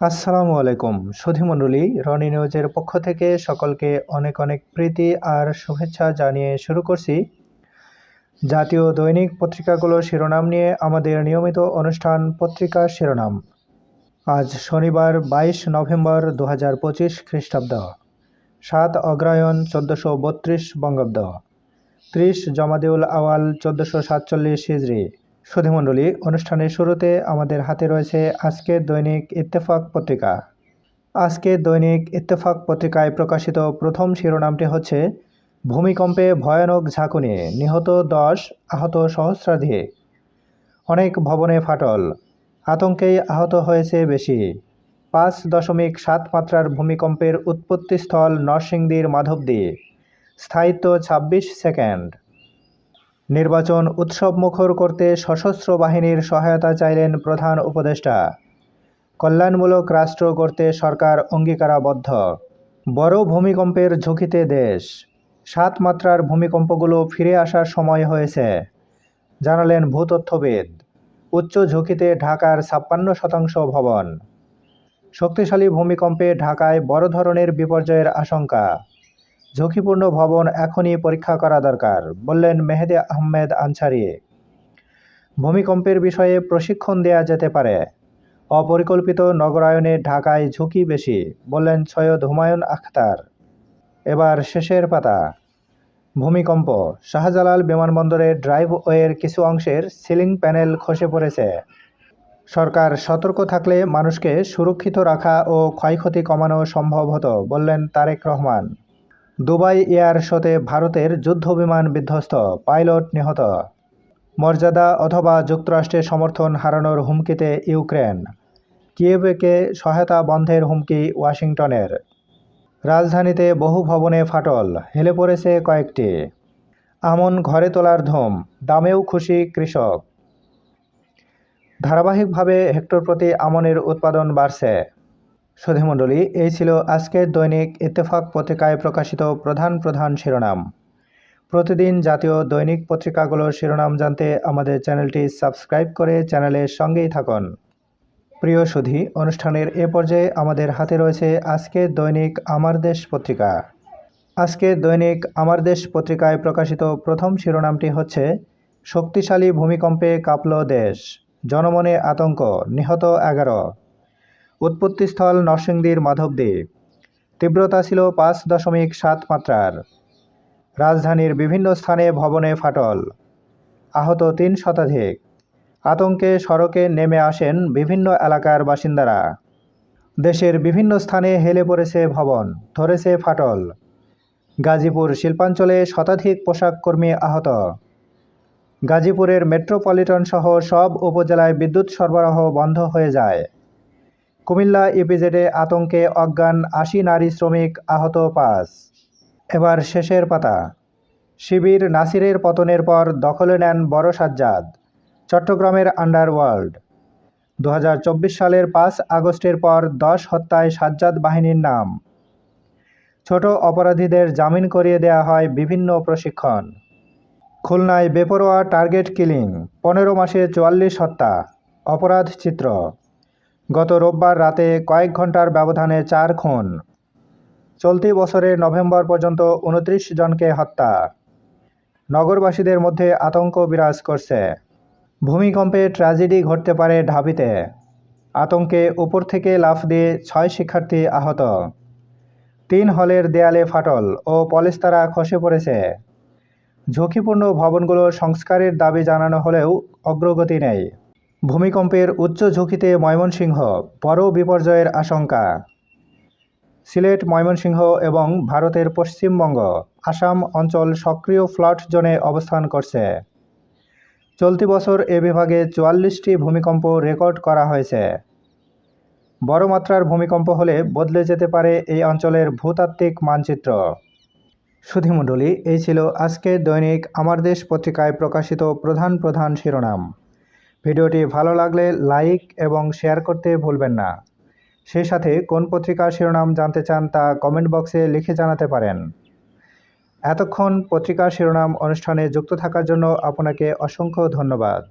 আসসালামু আলাইকুম। সুধীমণ্ডলী রনি নিউজের পক্ষ থেকে সকলকে অনেক অনেক প্রীতি আর শুভেচ্ছা জানিয়ে শুরু করছি। জাতীয় দৈনিক পত্রিকাগুলোর শিরোনাম নিয়ে আমাদের নিয়মিত অনুষ্ঠান পত্রিকা শিরোনাম। আজ শনিবার বাইশ নভেম্বর দু হাজার পঁচিশ খ্রিস্টাব্দ। সাত অগ্রায়ণ চোদ্দোশো বত্রিশ বঙ্গাব্দ। ত্রিশ জমাদিউল আওয়াল চোদ্দোশো সাতচল্লিশ হিজড়ি সুধীমণ্ডলী, অনুষ্ঠানের শুরুতে আমাদের হাতে রয়েছে আজকের দৈনিক ইত্তেফাক পত্রিকা। আজকে দৈনিক ইত্তেফাক পত্রিকায় প্রকাশিত প্রথম শিরোনামটি হচ্ছে, ভূমিকম্পে ভয়ানক ঝাঁকুনি, নিহত দশ, আহত সহস্রাধিক। অনেক ভবনে ফাটল, আতঙ্কেই আহত হয়েছে বেশি। পাঁচ দশমিক সাত মাত্রার ভূমিকম্পের উৎপত্তিস্থল নরসিংদীর মাধবদী। স্থায়িত্ব ছাব্বিশ সেকেন্ড। নির্বাচন উৎসব মুখর করতে সশস্ত্র বাহিনীর সহায়তা চাইলেন প্রধান উপদেষ্টা। কল্যাণমূলক রাষ্ট্র করতে সরকার অঙ্গীকারাবদ্ধ। বড় ভূমিকম্পের ঝুঁকিতে দেশ। সাত মাত্রার ভূমিকম্পগুলো ফিরে আসার সময় হয়েছে, জানালেন ভূতত্ত্ববিদ। উচ্চ ঝুঁকিতে ঢাকার ছাপ্পান্ন শতাংশ ভবন। শক্তিশালী ভূমিকম্পে ঢাকায় বড় ধরনের বিপর্যয়ের আশঙ্কা। ঝুঁকিপূর্ণ ভবন এখনই পরীক্ষা করা দরকার, বললেন মেহেদি আহমেদ আনসারি। ভূমিকম্পের বিষয়ে প্রশিক্ষণ দেয়া যেতে পারে। অপরিকল্পিত নগরায়নে ঢাকায় ঝুঁকি বেশি, বললেন সৈয়দ হুমায়ুন আখতার। এবার শেষের পাতা। ভূমিকম্প, শাহজালাল বিমানবন্দরের ড্রাইভওয়ের কিছু অংশের সিলিং প্যানেল খসে পড়েছে। সরকার সতর্ক থাকলে মানুষকে সুরক্ষিত রাখা ও ক্ষয়ক্ষতি কমানো সম্ভব হতো, বললেন তারেক রহমান। দুবাই এয়ার শোতে ভারতের যুদ্ধবিমান বিধ্বস্ত, পাইলট নিহত। মর্যাদা অথবা যুক্তরাষ্ট্রের সমর্থন হারানোর হুমকিতে ইউক্রেন। কিয়েভকে সহায়তা বন্ধের হুমকি ওয়াশিংটনের। রাজধানীতে বহু ভবনে ফাটল, হেলে পড়েছে কয়েকটি। আমন ঘরে তোলার ধুম, দামেও খুশি কৃষক। ধারাবাহিকভাবে হেক্টর প্রতি আমনের উৎপাদন বাড়ছে। সুধীমণ্ডলী এই ছিল আজকের দৈনিক ইত্তেফাক পত্রিকায় প্রকাশিত প্রধান প্রধান শিরোনাম। প্রতিদিন জাতীয় দৈনিক পত্রিকাগুলোর শিরোনাম জানতে আমাদের চ্যানেলটি সাবস্ক্রাইব করে চ্যানেলের সঙ্গেই থাকুন। প্রিয় সুধী, অনুষ্ঠানের এ পর্যায়ে আমাদের হাতে রয়েছে আজকের দৈনিক আমার দেশ পত্রিকা। আজকের দৈনিক আমার দেশ পত্রিকায় প্রকাশিত প্রথম শিরোনামটি হচ্ছে, শক্তিশালী ভূমিকম্পে কাঁপল দেশ, জনমনে আতঙ্ক, নিহত এগারো। উৎপত্তিস্থল নরসিংদীর মাধবদী। তীব্রতা ছিল পাঁচ দশমিক সাত মাত্রার। রাজধানীর বিভিন্ন স্থানে ভবনে ফাটল। আহত তিন শতাধিক। আতঙ্কে সড়কে নেমে আসেন বিভিন্ন এলাকার বাসিন্দারা। দেশের বিভিন্ন স্থানে হেলে পড়েছে ভবন, ধরেছে ফাটল। গাজীপুর শিল্পাঞ্চলে শতাধিক পোশাক কর্মী আহত। গাজীপুরের মেট্রোপলিটন সহ সব উপজেলায় বিদ্যুৎ সরবরাহ বন্ধ হয়ে যায়। কুমিল্লা ইপিজেডে আতঙ্কে অজ্ঞান আশি নারী শ্রমিক আহত পাঁচ। এবার শেষের পাতা। শিবির নাসিরের পতনের পর দখলে নেন বড় সাজ্জাদ, চট্টগ্রামের আন্ডারওয়ার্ল্ড। দু হাজার চব্বিশ সালের পাঁচ আগস্টের পর দশ হত্যায় সাজ্জাদ বাহিনীর নাম। ছোট অপরাধীদের জামিন করিয়ে দেয়া হয় বিভিন্ন প্রশিক্ষণ। খুলনায় বেপরোয়া টার্গেট কিলিং, পনেরো মাসে চুয়াল্লিশ হত্যা, অপরাধ চিত্র। গত রোববার রাতে কয়েক ঘণ্টার ব্যবধানে চার খুন। চলতি বছরের নভেম্বর পর্যন্ত উনত্রিশ জনকে হত্যা। নগরবাসীদের মধ্যে আতঙ্ক বিরাজ করছে। ভূমিকম্পে ট্র্যাজেডি ঘটতে পারে ঢাবিতে। আতঙ্কে উপর থেকে লাফ দিয়ে ছয় শিক্ষার্থী আহত। তিন হলের দেয়ালে ফাটল ও পলেস্তারা খসে পড়েছে। ঝুঁকিপূর্ণ ভবনগুলো সংস্কারের দাবি জানানো হলেও অগ্রগতি নেই। ভূমিকম্পের উচ্চ ঝুঁকিতে ময়মনসিংহ, বড় বিপর্যয়ের আশঙ্কা। সিলেট, ময়মনসিংহ এবং ভারতের পশ্চিমবঙ্গ, আসাম অঞ্চল সক্রিয় ফ্লট জোনে অবস্থান করছে। চলতি বছর এ বিভাগে চুয়াল্লিশটি ভূমিকম্প রেকর্ড করা হয়েছে। বড় মাত্রার ভূমিকম্প হলে বদলে যেতে পারে এই অঞ্চলের ভূতাত্ত্বিক মানচিত্র। সুধিমণ্ডলী এই ছিল আজকে দৈনিক আমার দেশ পত্রিকায় প্রকাশিত প্রধান প্রধান শিরোনাম। ভিডিওটি ভালো লাগলে লাইক এবং শেয়ার করতে ভুলবেন না। সেই সাথে কোন পত্রিকার শিরোনাম জানতে চান তা কমেন্ট বক্সে লিখে জানাতে পারেন। এতক্ষণ পত্রিকার শিরোনাম অনুষ্ঠানে যুক্ত থাকার জন্য আপনাকে অসংখ্য ধন্যবাদ।